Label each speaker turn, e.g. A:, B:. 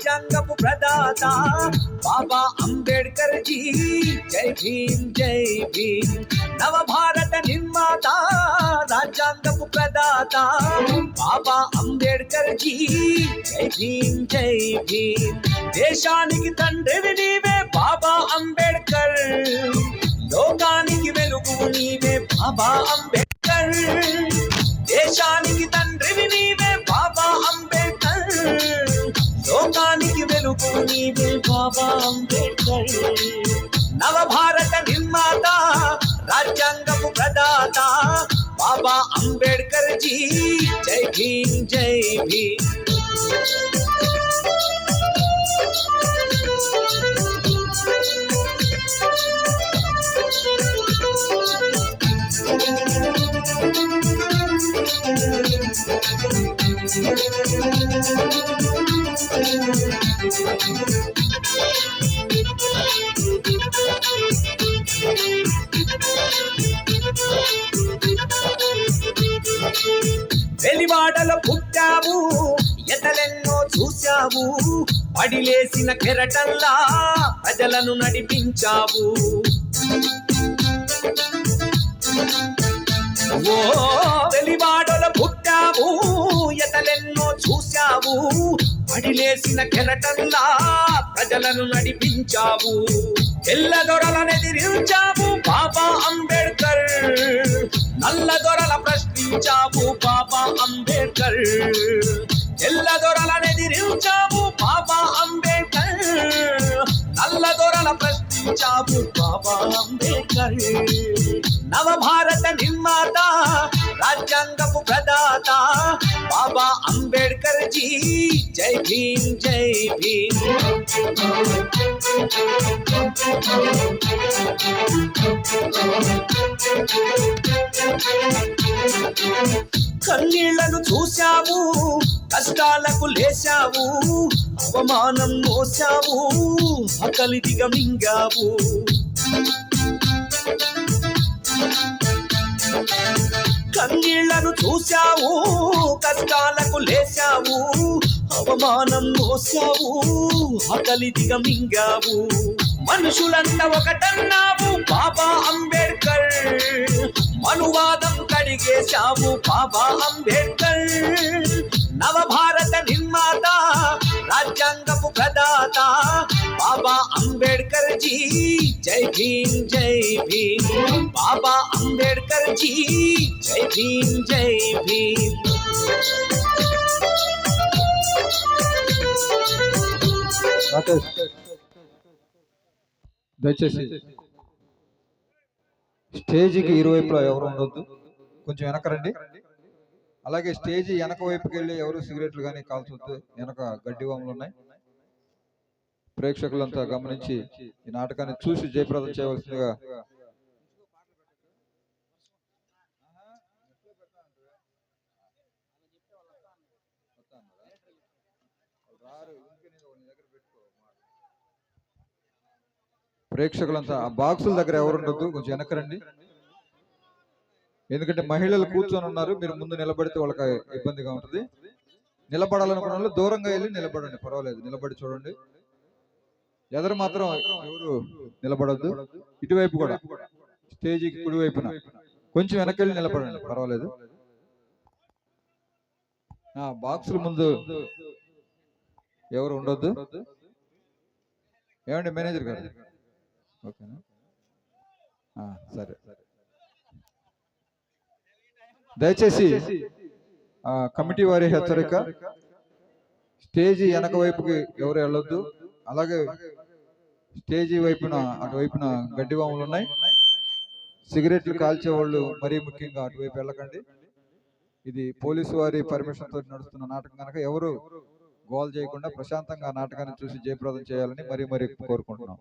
A: రాజ్యాంగపు ప్రదాత బాబా అంబేడ్కర్ జీ. జై భీమ్ జై భీమ్. నవ భారత నిర్మాత రాజ్యాంగపు ప్రదాత బాబా అంబేడ్కర్ జీ. జై భీమ్ జై భీమ్. దేశానికి తండ్రివి నీవే బాబా అంబేడ్కర్. లోకానికి వెలుగు నీవే బాబా అంబేడ్కర్. లోకానికి బాబా అంబేద్కర్. నవ నిర్మాత రాజ్యాంగపు ప్రదాత బాబా అంబేద్కర్ జీ జై భీమ్ జై భీమ్. వెలివాడలో పుట్టావు ఎతలెన్నో చూశావు పడిలేసిన కెరటల్లా ప్రజలను నడిపించావు. ఓ వెలివాడ అడిలేసిన కెరటల్లా ప్రజలను నడిపించావు. తెల్ల దొరలను ఎదిరించావు బాబా అంబేడ్కర్. నల్ల దొరల ప్రశ్నించావు బాబా అంబేడ్కర్. తెల్ల దొరలను ఎదిరించావు బాబా అంబేడ్కర్. నల్ల దొరల ప్రశ్నించావు బాబా అంబేడ్కర్. నవభారత నిర్మాత రాజ్యాంగపు ప్రదాత బాబా అంబేడ్కర్. జీ జై భీమ్ జై భీమ్. కన్నీళ్ళను చూశావు కష్టాలకు లేశావు అవమానం మోసావు ఆకలి దిగమింగావు కన్నీళ్ళను చూశావు కష్టాలకు లేచావు అవమానం మోసావు ఆకలి దిగమింగావు మనుషులంతా ఒకటన్నావు బాబా అంబేద్కర్ మనువాదం కడిగేశావు బాబా అంబేద్కర్ బాబా అంబేడ్కర్ జీ జై భీమ్ జై భీమ్. బాబా అంబేడ్కర్ జీ జై భీమ్ జై భీమ్.
B: దయచేసి స్టేజ్కి ఇరువైపులా ఎవరు ఉండొద్దు. కొంచెం వెనక రండి. అలాగే స్టేజ్ వెనక వైపుకి వెళ్ళి ఎవరు సిగరెట్లు కానీ కాల్చొద్దు. వెనక గడ్డి వాములు ఉన్నాయి. ప్రేక్షకులంతా గమనించి ఈ నాటకాన్ని చూసి జయప్రదం చేయవలసిందిగా ప్రేక్షకులంతా ఆ బాక్సుల దగ్గర ఎవరుండొద్దు కొంచెం వెనక రండి ఎందుకంటే మహిళలు కూర్చొని ఉన్నారు మీరు ముందు నిలబడితే వాళ్ళకి ఇబ్బందిగా ఉంటుంది. నిలబడాలనుకున్న వాళ్ళు దూరంగా వెళ్ళి నిలబడండి పర్వాలేదు నిలబడి చూడండి. ఎదరు మాత్రం ఎవరు నిలబడొద్దు. ఇటువైపు కూడా. స్టేజీకి కుడి వైపున కొంచెం వెనకెళ్ళి నిలబడండి. పర్వాలేదు. బాక్సుల ముందు ఎవరు ఉండొద్దు? ఏమండి మేనేజర్ గారు? ఓకేనా? సరే. దయచేసి కమిటీ వారి హెచ్చరిక. స్టేజీ వెనక వైపుకి ఎవరు వెళ్ళొద్దు. అలాగే స్టేజీ వైపున అటువైపున గడ్డి వాములు ఉన్నాయి. సిగరెట్లు కాల్చే వాళ్ళు మరీ ముఖ్యంగా అటువైపు వెళ్ళకండి. ఇది పోలీసు వారి పర్మిషన్ తోటి నడుస్తున్న నాటకం కనుక ఎవరు గోల్ చేయకుండా ప్రశాంతంగా నాటకాన్ని చూసి జయప్రదం చేయాలని మరీ మరీ కోరుకుంటున్నాం.